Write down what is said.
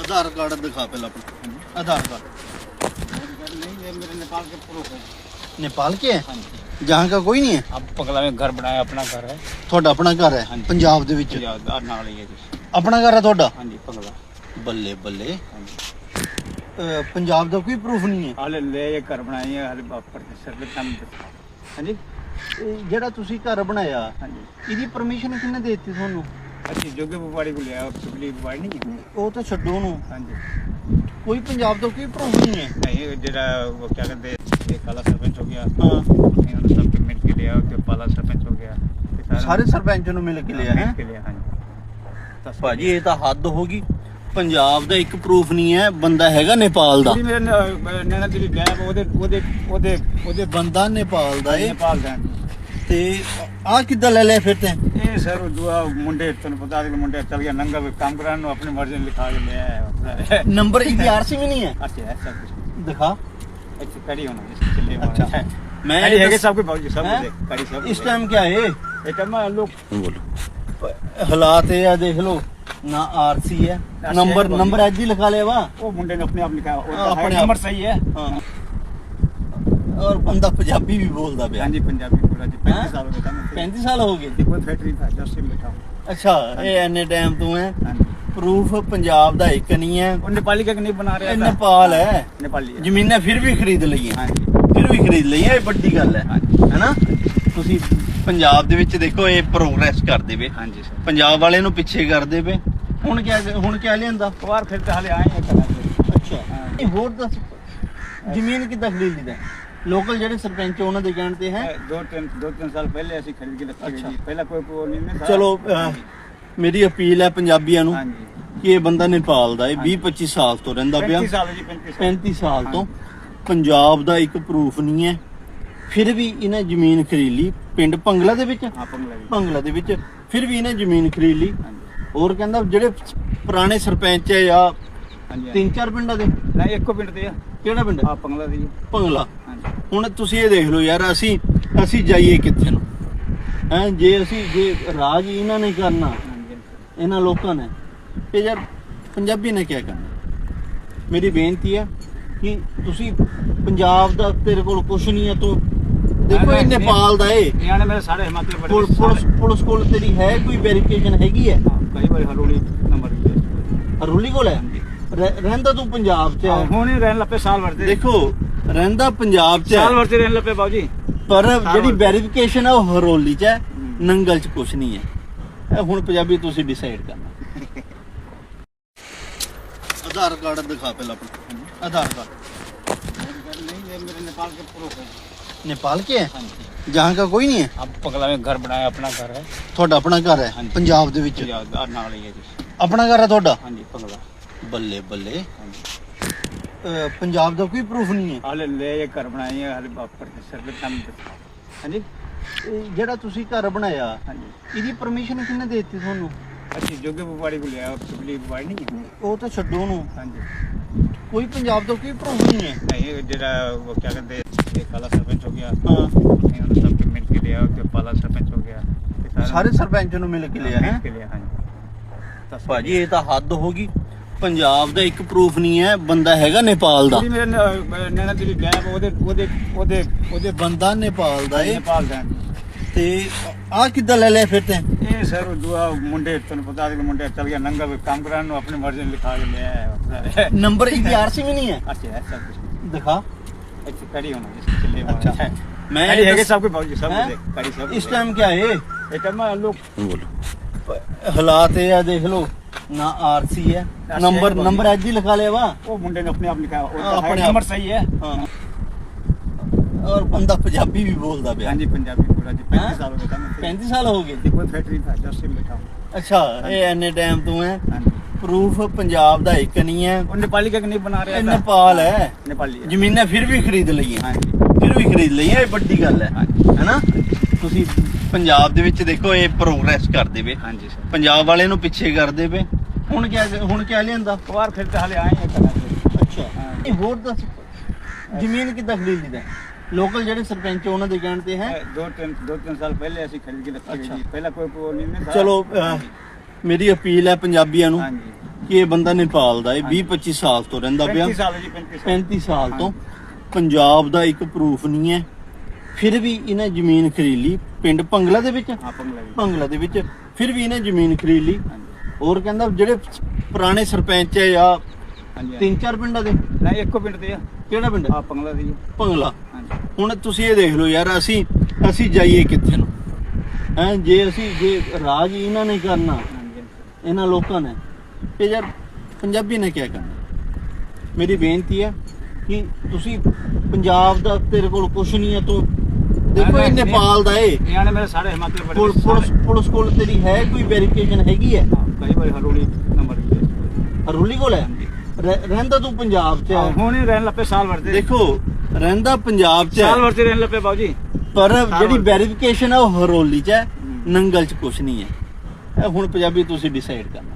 ਆਧਾਰ card ਦਿਖਾ ਪਹਿਲਾਂ ਆਪਣਾ आधार कार्ड नहीं ये मेरे नेपाल के प्रूफ है नेपाल के है हाँ जी जहाँ का कोई नहीं है अब पगला में घर बनाया अपना घर है ਤੁਹਾਡਾ ਆਪਣਾ ਘਰ ਹੈ ਹਾਂਜੀ। ਪੰਜਾਬ ਦੇ ਵਿੱਚ यार नाल ही है जी ਆਪਣਾ ਘਰ ਹੈ ਤੁਹਾਡਾ हाँ जी पगला ਬੱਲੇ ਬੱਲੇ हाँ जी ਅਹ ਪੰਜਾਬ ਦਾ ਕੋਈ ਪ੍ਰੂਫ ਨਹੀਂ ਹੈ हाले ले ये घर बनाई है हाले बाप पर सर पे काम हाँ जी ਇਹ ਜਿਹੜਾ ਤੁਸੀਂ ਘਰ ਬਣਾਇਆ हाँ जी ਇਹਦੀ ਪਰਮਿਸ਼ਨ ਕਿਹਨੇ ਦੇ ਦਿੱਤੀ ਤੁਹਾਨੂੰ अच्छी जोगे बुवाड़ी को लिया पिपली बुवाड़ी नहीं है ਉਹ ਤਾਂ ਛੱਡੋ ਨੂੰ हाँ जी ਕੋਈ ਪੰਜਾਬ ਦਾ ਕੋਈ ਪ੍ਰੂਫ ਨਹੀਂ ਹੈ नहीं जरा वो क्या कहते हैं ये काला सरपंच हो गया ਹਾਂ इन्होंने सब मिल के लिया तो पाला सरपंच हो गया ये ਸਾਰੇ ਸਰਪੰਚ ਨੂੰ ਮਿਲ ਕੇ ਲਿਆ ਹੈ मिल के लिया हाँ जी ਭਾਜੀ ਇਹ ਤਾਂ ਹੱਦ ਹੋ ਗਈ ਪੰਜਾਬ ਦਾ ਇੱਕ ਪ੍ਰੂਫ ਨਹੀਂ ਹੈ ਬੰਦਾ ਹੈਗਾ ਨੇਪਾਲ ਦਾ ਕੁੜੀ ਮੇਰੇ ਨ- ਨੈਣਾ ਦੇਵੀ ਗਿਆ ਵਾ, ਉਹਦੇ ਉਹਦੇ ਉਹਦੇ ਉਹਦੇ ਬੰਦਾ ਨੇਪਾਲ ਦਾ ਏ ਨੇਪਾਲ ਦਾ ਤੇ ਆ ਕਿੱਦਾਂ ਲੈ ਲਿਆ ਫਿਰ ਤੇ? ਇਹ ਸਰ ਦੁਆ ਮੁੰਡੇ ਤੁਹਾਨੂੰ ਪਤਾ ਹੈ ਕਿ ਮੁੰਡੇ ਚੱਲ ਗਿਆ ਨੰਗਾ ਵੀ ਕੰਮ ਕਰਾਉਣ ਨੂੰ ਆਪਣੀ ਮਰਜ਼ੀ ਨਾਲ ਲਿਖਾ ਕੇ ਲਿਆ ਹੈ ਨੰਬਰ ਇਹਦੀ ਆਰਸੀ ਵੀ ਨਹੀਂ ਹੈ? ਅੱਛਾ ਹੈ ਸਭ ਕੁਝ ਦਿਖਾ। ਇੱਥੇ ਕੜੀ ਹੋਣਾ ਇਸ ਚੱਲੇ ਅੱਛਾ। ਮੈਂ ਮੈਂ ਕੜੀ ਹੈਗੇ ਸਭ ਕੁਝ ਬਾਬੂ ਜੀ ਸਭ ਹੈਂ? ਕੁਝ ਕੜੀ ਸਭ ਇਸ ਟਾਈਮ ਕੀ ਹੈ ਇਹ? ਟਾਈਮ ਲੋਕ ਬੋਲੋ। ਹਾਲਾਤ ਇਹ ਆ ਦੇਖ ਲਓ ਨਾ ਆਰਸੀ ਹੈ ਨੰਬਰ ਹੈ। ਨੰਬਰ ਅੱਜ ਹੀ ਲਿਖਾ ਲਿਆ ਵਾ। ਉਹ ਮੁੰਡੇ ਨੇ ਆਪਣੇ ਆਪ ਲਿਖਾਇਆ ਉਹ ਹਾਂ, ਤਾਂ ਆਪਣੇ ਹੈ ਆਪ। ਨੰਬਰ ਸਹੀ ਹੈ। ਹਾਂ। ਔਰ ਬੰਦਾ ਪੰਜਾਬੀ ਵੀ ਬੋਲਦਾ ਪਿਆ। ਹਾਂਜੀ ਪੰਜਾਬੀ ਪੂਰਾ ਜੀ 35 ਸਾਲ ਹੋ ਗਏ ਤੁਹਾਨੂੰ 35 ਸਾਲ ਹੋ ਗਏ? ਕੋਈ ਫੈਕਟਰੀ ਦਾ ਜਸਟ ਬੈਠਾ ਅੱਛਾ ਇਹ ਐਨੇ ਟਾਈਮ ਤੋਂ ਹੈ। ਪ੍ਰੂਫ ਪੰਜਾਬ ਦਾ ਇੱਕ ਨਹੀਂ ਹੈ। ਉਹ ਨੇਪਾਲੀ ਕਾ ਨਹੀਂ ਬਣਾ ਰਿਹਾ ਨੇਪਾਲ ਹੈ। ਨੇਪਾਲੀ ਜ਼ਮੀਨਾਂ ਫਿਰ ਵੀ ਖਰੀਦ ਲਈਆਂ। ਹਾਂਜੀ। ਫਿਰ ਵੀ ਖਰੀਦ ਲਈਆਂ ਇਹ ਵੱਡੀ ਗੱਲ ਹੈ। ਹੈਨਾ? ਤੁਸੀਂ ਪੰਜਾਬ ਦੇ ਵਿੱਚ ਦੇਖੋ ਇਹ ਪ੍ਰੋਗਰੈਸ ਕਰਦੇ ਵੇ ਹਾਂਜੀ ਸਰ। ਪੰਜਾਬ ਵਾਲੇ ਨੂੰ ਪਿੱਛੇ ਕਰਦੇ ਵੇ ਹੁਣ ਕਿਆ ਹੁਣ ਕਿਆ ਲਿਆਂਦਾ? ਵਾਰ ਫਿਰ ਤਾਂ ਹਲੇ ਆਏ ਹੋਰ ਦੱਸ ਜ਼ਮੀਨ ਕਿੱਦਾਂ ਖਰੀਦੀ ਦਾ? ਲੋਕਲ ਜਿਹੜੇ ਸਰਪੰਚ ਉਹਨਾਂ ਦੇ ਕਹਿਣ ਤੇ ਹੈ दो तीन दो तीन साल पहले ऐसी खरीद के रखी अच्छा। हुई थी पहला कोई वो नहीं था ਚਲੋ ਅਹ, ਮੇਰੀ ਅਪੀਲ ਹੈ ਪੰਜਾਬੀਆਂ ਨੂੰ हाँ जी ਕਿ ਇਹ ਬੰਦਾ ਨੇਪਾਲ ਦਾ ਇਹ 20 25 ਸਾਲ ਤੋਂ ਰਹਿੰਦਾ ਪਿਆ 35 साल है जी 35 साल 35 ਸਾਲ ਤੋਂ ਪੰਜਾਬ ਦਾ ਇੱਕ ਪ੍ਰੂਫ ਨਹੀਂ ਹੈ ਫਿਰ ਵੀ ਇਹਨੇ ਜ਼ਮੀਨ ਖਰੀਦ ਲਈ ਪਿੰਡ ਭੰਗਲਾ ਦੇ ਵਿੱਚ हाँ पंगला जी ਭੰਗਲਾ ਦੇ ਵਿੱਚ ਫਿਰ ਵੀ ਇਹਨੇ ਜ਼ਮੀਨ ਖਰੀਦ ਲਈ हाँ जी ਹੋਰ ਕਹਿੰਦਾ ਜਿਹੜੇ ਪੁਰਾਣੇ ਸਰਪੰਚ ਹੈ ਜਾਂ हाँ जी ਤਿੰਨ ਚਾਰ ਪਿੰਡਾਂ ਦੇ ना एक को पिंड दिया ਕਿਹੜਾ ਪਿੰਡ हाँ पंगला दी ਭੰਗਲਾ हाँ जी ਹੁਣ ਤੁਸੀਂ ਇਹ ਦੇਖ ਲਓ ਯਾਰ ਅਸੀਂ ਅਸੀਂ ਜਾਈਏ ਕਿੱਥੇ ਨੂੰ? ਹੈ ਜੇ ਅਸੀਂ ਜੇ ਰਾਜ ਇਹਨਾਂ ਨੇ ਕਰਨਾ ਇਹਨਾਂ ਲੋਕਾਂ ਨੇ ਤੇ ਯਾਰ ਪੰਜਾਬੀ ਨੇ ਕੀ ਕਰਨਾ? ਮੇਰੀ ਬੇਨਤੀ ਹੈ ਕਿ ਤੁਸੀਂ ਪੰਜਾਬ ਦਾ ਤੇਰੇ ਕੋਲ ਕੁਝ ਨਹੀਂ ਹੈ ਤੋ ਦੇਖੋ ਇਹ ਨੇਪਾਲ ਦਾ ਏ। ਇਹਨਾਂ ਮੇਰੇ ਸਾਰੇ ਹਿਮਾਚਲ ਪ੍ਰਦੇਸ਼ ਪੁਲਿਸ ਪੁਲਿਸ ਕੋਲ ਤੇਰੀ ਹੈ ਕੋਈ ਵੈਰੀਫਿਕੇਸ਼ਨ ਹੈਗੀ ਹੈ? ਕਈ ਵਾਰ ਹਰੂਲੀ ਨੰਬਰ ਹਰੂਲੀ ਕੋਲ ਹੈ? ਰਹਿੰਦਾ ਤੂੰ ਪੰਜਾਬ 'ਚ ਹੁਣੇ ਰਹਿਣ ਲੱਪੇ ਸਾਲ ਵਰਦੇ। ਦੇਖੋ ਰਹਿੰਦਾ ਪੰਜਾਬ 'ਚ ਸਾਲ ਹੈ ਵਰਤੇ ਰਹਿਣ ਲੱਪੇ ਬਾਬੂ ਜੀ ਪਰ ਜਿਹੜੀ ਵਰਤੇ। ਵੈਰੀਫਿਕੇਸ਼ਨ ਹੈ ਉਹ ਹਰੋਲੀ 'ਚ ਹੈ ਹੂੰ। ਨੰਗਲ 'ਚ ਕੁਝ ਨਹੀਂ ਹੈ ਇਹ ਹੁਣ ਪੰਜਾਬੀ ਤੁਸੀਂ ਡਿਸਾਈਡ ਕਰਨਾ ਆਧਾਰ ਕਾਰਡ ਦਿਖਾ ਪਹਿਲਾਂ ਆਪਣਾ ਆਧਾਰ ਕਾਰਡ नहीं ये मेरे नेपाल के प्रूफ है नेपाल के है हाँ जी जहाँ का कोई नहीं है अब पगला में घर बनाया अपना घर है ਤੁਹਾਡਾ ਆਪਣਾ ਘਰ ਹੈ ਹਾਂਜੀ। ਪੰਜਾਬ ਦੇ ਵਿੱਚ यार नाल ही है जी ਆਪਣਾ ਘਰ ਹੈ ਤੁਹਾਡਾ हाँ जी पगला ਬੱਲੇ ਬੱਲੇ हाँ ਪੰਜਾਬ ਦਾ ਕੋਈ ਪ੍ਰੂਫ ਨਹੀਂ ਹੈ। ਹਾਲੇ ਲੈ ਇਹ ਘਰ ਬਣਾਏ ਆ ਬਾਪਰ ਦੇ ਸਿਰ ਤੇ ਕੰਮ ਹਾਂਜੀ? ਜਿਹੜਾ ਤੁਸੀਂ ਘਰ ਬਣਾਇਆ ਹਾਂਜੀ। ਇਹਦੀ ਪਰਮਿਸ਼ਨ ਕਿਹਨੇ ਦੇ ਦਿੱਤੀ ਤੁਹਾਨੂੰ? ਅਸੀਂ ਜੋਗੇ ਵਪਾਰੀ ਕੋਲ ਲਿਆ ਸੁਪਲੀ ਵਪਾਰੀ ਨਹੀਂ ਉਹ ਤਾਂ ਛੱਡੋ ਉਹਨੂੰ। ਹਾਂਜੀ। ਕੋਈ ਪੰਜਾਬ ਦਾ ਕੋਈ ਪ੍ਰੂਫ ਨਹੀਂ ਹੈ। ਇਹ ਜਿਹੜਾ ਉਹ ਕਿਆ ਕਹਿੰਦੇ ਇਹ ਕਾਲਾ ਸਰਪੰਚ ਹੋ ਗਿਆ। ਹਾਂ। ਇਹਨਾਂ ਨੂੰ ਸਭ ਮਿਲ ਕੇ ਲਿਆ ਤੇ ਪਾਲਾ ਸਰਪੰਚ ਹੋ ਗਿਆ। ਸਾਰੇ ਸਰਪੰਚ ਨੂੰ ਮਿਲ ਕੇ ਲਿਆ ਹੈ ਹਾਂਜੀ। ਤਾਂ ਭਾਜੀ ਇਹ ਤਾਂ ਹੱਦ ਹੋ ਗਈ। ਪੰਜਾਬ ਦਾ ਇੱਕ ਪ੍ਰੂਫ ਨਹੀਂ ਹੈ ਬੰਦਾ ਹੈਗਾ ਨੇਪਾਲ ਦਾ। ਮੇਰੇ ਨ- ਨੈਣਾ ਦੇਵੀ ਵਾ, ਉਹਦੇ ਉਹਦੇ ਉਹਦੇ ਉਹਦੇ ਬੰਦਾ ਨੇਪਾਲ ਦਾ ਏ। ਨੇਪਾਲ ਦਾ। ਤੇ ਆ ਕਿੱਦਾਂ ਲੈ ਲਿਆ ਫਿਰ ਤੇ? ਇਹ ਸਰ ਉਹ ਦੁਆ ਮੁੰਡੇ ਤੁਹਾਨੂੰ ਪਤਾ ਹੈ ਕਿ ਮੁੰਡੇ ਚੱਲ ਗਿਆ ਨੰਗਾ ਵੀ ਕੰਮ ਕਰਾਉਣ ਨੂੰ ਆਪਣੀ ਮਰਜ਼ੀ ਨਾਲ ਲਿਖਾ ਕੇ ਲਿਆ ਹੈ ਨੰਬਰ ਆਰਸੀ ਵੀ ਨਹੀਂ ਹੈ? ਅੱਛਾ ਹੈ ਸਭ ਕੁਝ ਦਿਖਾ। ਇੱਥੇ ਕੜੀ ਹੋਣਾ ਇਸ ਚੱਲੇ ਅੱਛਾ। ਮੈਂ ਕੜੀ ਹੈਗੇ ਦੱਸ- ਸਭ ਕੁਝ ਬਾਬੂ ਜੀ ਸਭ? ਕੁਝ ਕੜੀ ਸਭ ਇਸ ਟਾਈਮ ਕੀ ਹੈ ਇਹ ਟਾਈਮ ਲੋਕ ਹਾਲਾਤ ਇਹ ਆ ਦੇਖ ਲਓ। ਨਾ ਆਰਸੀ ਹੈ। ਨੰਬਰ ਨੰਬਰ ਅੱਜ ਹੀ ਲਿਖਾ ਲਿਆ ਵਾ। ਉਹ ਮੁੰਡੇ ਨੇ ਆਪਣੇ ਆਪ ਲਿਖਾਇਆ ਉਹ ਨੰਬਰ ਸਹੀ ਹੈ। ਹਾਂ। ਔਰ ਬੰਦਾ ਪੰਜਾਬੀ ਵੀ ਬੋਲਦਾ ਪਿਆ। ਹਾਂਜੀ ਪੰਜਾਬੀ ਬੋਲਦਾ ਜੀ 35 ਸਾਲ ਹੋ ਗਏ ਤੁਹਾਨੂੰ 35 ਸਾਲ ਹੋ ਗਏ? ਤੇ ਫੈਕਟਰੀ ਦਾ ਜਸਟ ਬੈਠਾ ਅੱਛਾ ਇਹ ਐਨੇ ਟਾਈਮ ਤੋਂ ਹੈ। ਪ੍ਰੂਫ ਪੰਜਾਬ ਦਾ ਇੱਕ ਨਹੀਂ ਹੈ। ਉਹ ਨੇਪਾਲੀ ਕਿਉਂ ਨਹੀਂ ਬਣਾ ਰਿਹਾ ਇਹ ਨੇਪਾਲ ਹੈ। ਨੇਪਾਲੀ ਜ਼ਮੀਨਾਂ ਫਿਰ ਵੀ ਖਰੀਦ ਲਈਆਂ। ਹਾਂਜੀ। ਫਿਰ ਵੀ ਖਰੀਦ ਲਈਆਂ ਇਹ ਵੱਡੀ ਗੱਲ ਹੈ। ਹੈਨਾ? ਤੁਸੀਂ ਪੰਜਾਬ ਦੇ ਵਿੱਚ ਦੇਖੋ ਇਹ ਪ੍ਰੋਗਰੈਸ ਕਰਦੇ ਵੇ ਹਾਂਜੀ ਪੰਜਾਬ ਵਾਲੇ ਨੂੰ ਪਿੱਛੇ ਕਰਦੇ ਵੇ ਹੁਣ ਕਿਆ ਹੁਣ ਕਿਆ ਲਿਆਂਦਾ? ਵਾਰ ਫਿਰ ਤਾਂ ਹਲੇ ਆਏ ਹੈ ਅੱਛਾ। ਇਹ ਹੋਰ ਦੱਸ ਜ਼ਮੀਨ ਕਿੱਦਾਂ ਖਰੀਦੀ ਦਾ? ਲੋਕਲ ਜਿਹੜੇ ਸਰਪੰਚ ਉਹਨਾਂ ਦੇ ਕਹਿਣ ਤੇ ਹੈ? ਦੋ ਤਿੰਨ ਦੋ ਤਿੰਨ ਸਾਲ ਪਹਿਲੇ ਅਸੀਂ ਖਰੀਦ ਕੇ ਰੱਖੀ ਸੀ ਪਹਿਲਾਂ ਕੋਈ ਕੋਈ ਨਹੀਂ ਸੀ ਚਲੋ ਮੇਰੀ ਅਪੀਲ ਹੈ ਪੰਜਾਬੀਆਂ ਨੂੰ ਕਿ ਇਹ ਬੰਦਾ ਨੇਪਾਲ ਦਾ ਇਹ 20 25 ਸਾਲ ਤੋਂ ਰਹਿੰਦਾ ਪਿਆ। 35 ਸਾਲ ਜੀ 35 ਸਾਲ। ਤੋਂ। ਪੰਜਾਬ ਦਾ ਇੱਕ ਪ੍ਰੂਫ ਨਹੀਂ ਹੈ। ਫਿਰ ਵੀ ਇਹਨੇ ਜ਼ਮੀਨ ਖਰੀਦ ਲਈ। ਪਿੰਡ ਪੰਗਲਾ ਦੇ ਵਿੱਚ? ਹਾਂ ਪੰਗਲਾ ਜੀ ਪੰਗਲਾ ਦੇ ਵਿੱਚ। ਫਿਰ ਵੀ ਇਹਨੇ ਜ਼ਮੀਨ ਖਰੀਦ ਲਈ। ਹੋਰ ਕਹਿੰਦਾ ਜਿਹੜੇ ਪੁਰਾਣੇ ਸਰਪੰਚ ਹੈ ਜਾਂ ਹਾਂਜੀ ਤਿੰਨ ਚਾਰ ਪਿੰਡਾਂ ਦੇ? ਨਹੀਂ ਇੱਕੋ ਪਿੰਡ ਤੇ ਆ। ਕਿਹੜਾ ਪਿੰਡ? ਆ ਪੰਗਲਾ ਦੀ ਜੀ। ਪੰਗਲਾ ਹੁਣ ਤੁਸੀਂ ਇਹ ਦੇਖ ਲਓ ਯਾਰ ਅਸੀਂ ਅਸੀਂ ਜਾਈਏ ਕਿੱਥੇ ਨੂੰ? ਹੈ ਜੇ ਅਸੀਂ ਜੇ ਰਾਜ ਇਹਨਾਂ ਨੇ ਕਰਨਾ ਇਹਨਾਂ ਲੋਕਾਂ ਨੇ ਤੇ ਯਾਰ ਪੰਜਾਬੀ ਨੇ ਕੀ ਕਰਨਾ? ਮੇਰੀ ਬੇਨਤੀ ਹੈ ਕਿ ਤੁਸੀਂ ਪੰਜਾਬ ਦਾ ਤੇਰੇ ਕੋਲ ਕੁਝ ਨਹੀਂ ਹੈ ਤੂੰ ਦੇਖੋ ਇਹ ਨੇਪਾਲ ਦਾ ਏ। ਇਹਨਾਂ ਨੇ ਮੇਰੇ ਸਾਰੇ ਹਿਮਾਚਲ ਪੁਲ- ਪ੍ਰਦੇਸ਼ ਪੁਲਿਸ ਪੁਲਿਸ ਕੋਲ ਤੇਰੀ ਹੈ ਕੋਈ ਵੈਰੀਫਿਕੇਸ਼ਨ ਹੈਗੀ ਹੈ? ਕਈ ਵਾਰੀ ਹਰੋਲੀ ਨੰਬਰ ਵੀ ਹੈ। ਰੂਲੀ ਕੋਲ ਹੈ? ਰਹਿ- ਰਹਿੰਦਾ ਤੂੰ ਪੰਜਾਬ 'ਚ ਹੈ। ਹੁਣ ਹੀ ਰਹਿਣ ਲੱਪੇ ਸਾਲ ਵਰਤੇ ਦੇਖੋ ਰਹਿੰਦਾ ਪੰਜਾਬ 'ਚ ਸਾਲ ਵਰਤੇ ਰਹਿਣ ਲੱਪੇ ਜੀ। ਪਰ ਜਿਹੜੀ। ਵੈਰੀਫਿਕੇਸ਼ਨ ਹੈ ਉਹ ਹਰੋਲੀ 'ਚ ਹੈ। ਨੰਗਲ 'ਚ ਕੁਝ ਨਹੀਂ ਹੈ। ਇਹ ਹੁਣ ਪੰਜਾਬੀ ਤੁਸੀਂ ਡਿਸਾਈਡ ਕਰਨਾ।